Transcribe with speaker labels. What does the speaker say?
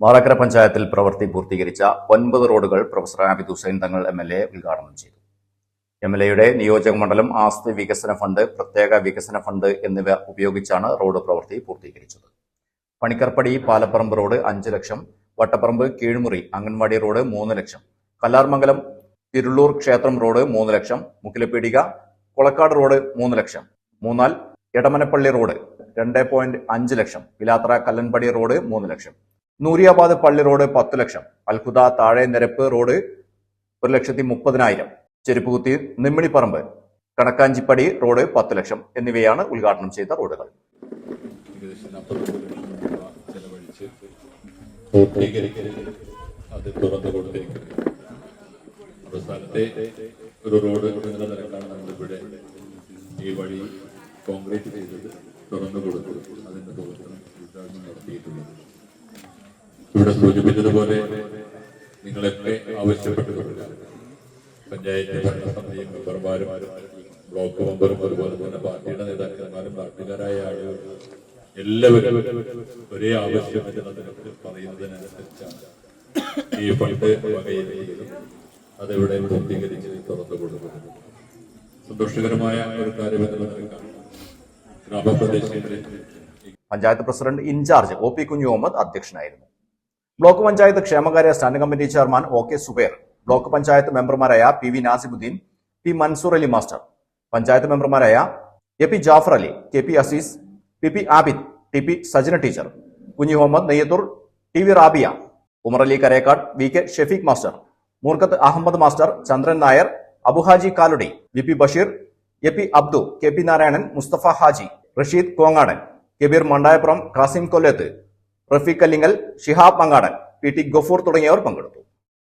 Speaker 1: മാറാക്കര പഞ്ചായത്തിൽ പ്രവൃത്തി പൂർത്തീകരിച്ച ഒൻപത് റോഡുകൾ professor Abid Hussain Thangal M L A ഉദ്ഘാടനം ചെയ്തു. എം എൽ എയുടെ നിയോജക മണ്ഡലം ആസ്തി വികസന ഫണ്ട് പ്രത്യേക വികസന ഫണ്ട് എന്നിവ ഉപയോഗിച്ചാണ് റോഡ് പ്രവൃത്തി പൂർത്തീകരിച്ചത്. പണിക്കർപ്പടി പാലപ്പറമ്പ് റോഡ് അഞ്ച് ലക്ഷം വട്ടപ്പറമ്പ് കീഴ്മുറി അംഗൻവാടി റോഡ് മൂന്ന് ലക്ഷം കല്ലാർമംഗലം തിരുള്ളൂർ ക്ഷേത്രം റോഡ് മൂന്ന് ലക്ഷം മുക്കിലപ്പീടിക കൊളക്കാട് റോഡ് മൂന്ന് ലക്ഷം മൂന്നാൽ എടമനപ്പള്ളി റോഡ് രണ്ട് ലക്ഷം പിലാത്ര കല്ലൻപടി റോഡ് മൂന്ന് ലക്ഷം നൂരിയാബാദ് പള്ളി റോഡ് പത്ത് ലക്ഷം. അൽഹുദ താഴെ നിരപ്പ് റോഡ് ഒരു ലക്ഷത്തി മുപ്പതിനായിരം. ചെരുപ്പുകുത്തി നിമ്മിണിപ്പറമ്പ് കണക്കാഞ്ചിപ്പടി റോഡ് പത്ത് ലക്ഷം എന്നിവയാണ് ഉദ്ഘാടനം ചെയ്ത റോഡുകൾ.
Speaker 2: ഒരു റോഡ് നിലക്കാണ് നമ്മളിവിടെ ഈ വഴി കോൺക്രീറ്റ് ചെയ്തത്. തുറന്നു കൊടുത്തു. അതിന്റെ ഇവിടെ സൂചിപ്പിച്ചതുപോലെ നിങ്ങളൊക്കെ ആവശ്യപ്പെട്ടുകൊള്ളുക. പഞ്ചായത്ത് ഭരണസമിതി മെമ്പർമാരും ബ്ലോക്ക് മെമ്പറും അതുപോലെ തന്നെ പാർട്ടിയുടെ നേതാക്കന്മാരും പാർട്ടിക്കാരായ ആളുകൾ എല്ലാവരും ഒരേ ആവശ്യം പറയുന്നതിനനുസരിച്ചാണ് ഈ ഫണ്ട് വകയിരുത്തിയതും അതിവിടെ പൂർത്തീകരിച്ച് തുറന്നു കൊടുക്കുന്നത്. സന്തോഷകരമായ ഒരു കാര്യം നിലക്കാണ് ഗ്രാമപ്രദേശങ്ങളിൽ
Speaker 1: panchayat president in charge O P Kunju Muhammad അധ്യക്ഷനായിരുന്നു. ബ്ലോക്ക് പഞ്ചായത്ത് ക്ഷേമകാര്യ standing committee chairman O K Zubair block panchayat മെമ്പർമാരായ P V Nasimuddin P Mansoor Ali master panchayat മെമ്പർമാരായ A P Jafar Ali K P Azeez P P Abid T P Sajana teacher Kunhi Muhammad Neyyathur T V Rabiya Umar Ali Karekkad V K Shefeeq master Moorkath Ahammed master Chandran Nair Abuhaji Kaludi V P Basheer A P Abdu K P Narayanan Musthafa Haji Rasheed Kongadan Kabeer Mandayappuram Kasim Kollath Rafeeq Kallingal Shihab Mangadan P T Gafoor തുടങ്ങിയവർ പങ്കെടുത്തു.